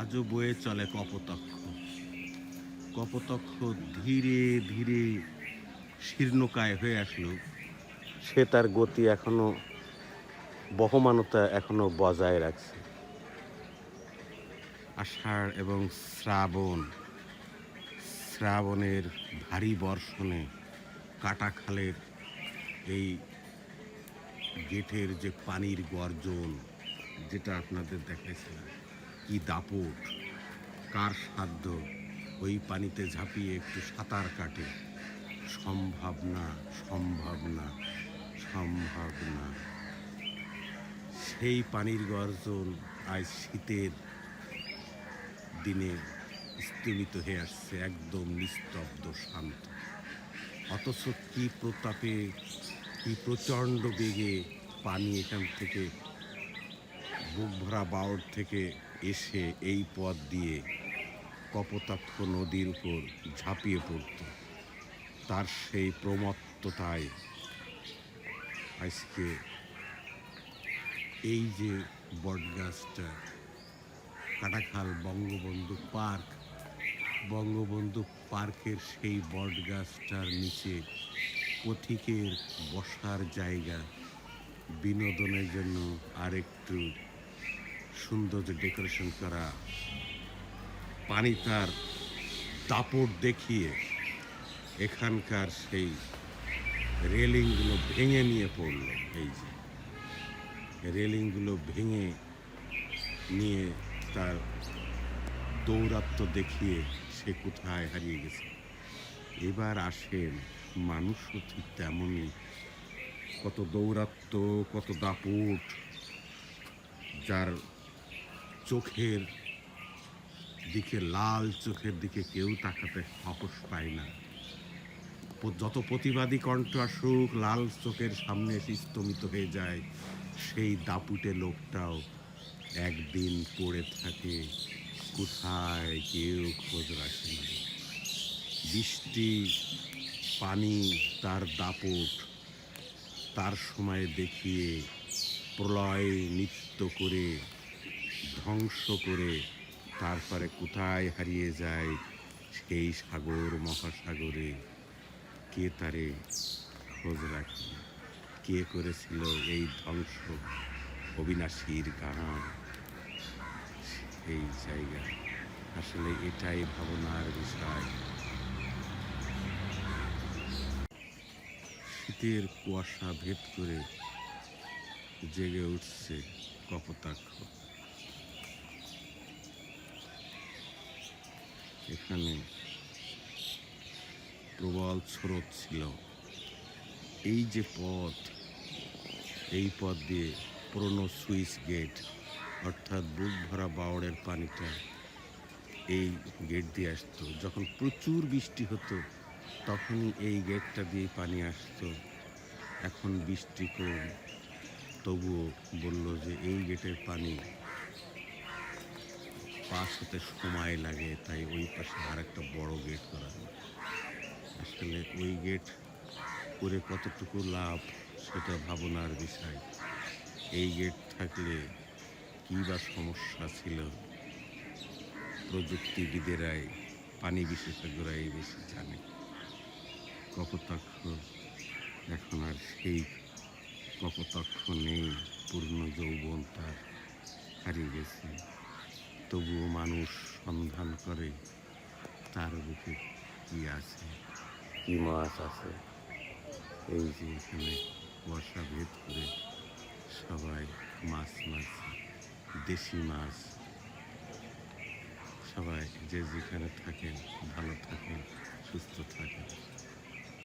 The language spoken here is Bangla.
আজও বয়ে চলে কপোতক্ষ। কপোতক্ষ ধীরে ধীরে শীর্ণকায় হয়ে আসলো। সে তার গতি এখনও, বহমানতা এখনও বজায় রাখছে। আষাঢ় এবং শ্রাবণ, শ্রাবণের ভারী বর্ষণে কাটা খালের এই গেটের যে পানির গর্জন, যেটা আপনাদের দেখাইছিলাম। কি দাপট, কার সাধ্য ওই পানিতে ঝাঁপিয়ে একটু সাঁতার কাটে? সম্ভব না সম্ভব না সেই পানির গর্জন আজ শীতের দিনে স্থিমিত হয়ে আসছে একদম নিস্তব্ধ, শান্ত। অথচ কি প্রতাপে, কি প্রচণ্ড বেগে পানি এখান থেকে বুক ভরা থেকে এসে এই পথ দিয়ে কপোতাক্ষ নদীর উপর ঝাঁপিয়ে পড়ত। তার সেই প্রমত্ততায় আজকে এই যে বটগাছটা কাটাখাল বঙ্গবন্ধু পার্ক, বঙ্গবন্ধু পার্কের সেই বটগাছটার নিচে পথিকের বসার জায়গা, বিনোদনের জন্য আরেকটু সুন্দর ডেকোরেশন করা, পানি তার দাপট দেখিয়ে এখানকার সেই রেলিংগুলো ভেঙে নিয়ে পড়ল। এই যে, রেলিংগুলো ভেঙে নিয়ে তার দৌরাত্ম দেখিয়ে সে কোথায় হারিয়ে গেছে। এবার আসেন, মানুষও ঠিক তেমনই। কত দৌরাত্ম কত দাপুট, যার চোখের দিকে, লাল চোখের দিকে কেউ তাকাতে সাহস পায় না। যত প্রতিবাদী কণ্ঠ আসুক, লাল চোখের সামনে এসে স্তমিত হয়ে যায় সেই দাপুটে লোকটাও। একদিন পড়ে থাকে, কোথায় কেউ খোঁজ রাখে না। বৃষ্টি, পানি, তার দাপট, তার সময় দেখিয়ে প্রলয় নৃত্য করে ধ্বংস করে তারপরে কোথায় হারিয়ে যায় সেই সাগর, মহাসাগরে? কে তারে খোঁজ রাখে? কে করেছিল এই ধ্বংস অবিনাশীর গান? এই জায়গা। আসলে এটাই ভাবনার বিষয়। শীতের কুয়াশা ভেদ করে জেগে উঠছে কপোতাক্ষ। এখানে প্রবল স্রোত ছিল। এই যে পথ, এই পথ দিয়ে পুরনো সুইচ গেট, অর্থাৎ বুক ভরা বাওড়ের পানিটা এই গেট দিয়ে আসতো। যখন প্রচুর বৃষ্টি হতো, তখনই এই গেটটা দিয়ে পানি আসতো। এখন বৃষ্টি কম, তবুও বলল যে এই গেটের পানি পাস হতে সময় লাগে, তাই ওই পাশে আর একটা বড় গেট করা আসলে ওই গেট করে কতটুকু লাভ, সেটা ভাবনার বিষয়। এই গেট থাকলে কী বা সমস্যা ছিল? প্রযুক্তিবিদেরাই, পানি বিশেষজ্ঞরা এই বেশি জানে। কপোতাক্ষ এখন আর সেই কপোতাক্ষ নেই, পূর্ণ যৌবন তার হারিয়ে গেছে। তবুও মানুষ সন্ধান করে, তার বুকে কি আছে? কি মাছ আছে? এই যে এখানে বর্ষা ভেদ করে সবাই মাছ মাছ, দেশি মাছ, সবাই যে যেখানে থাকেন, ভালো থাকেন, সুস্থ থাকেন।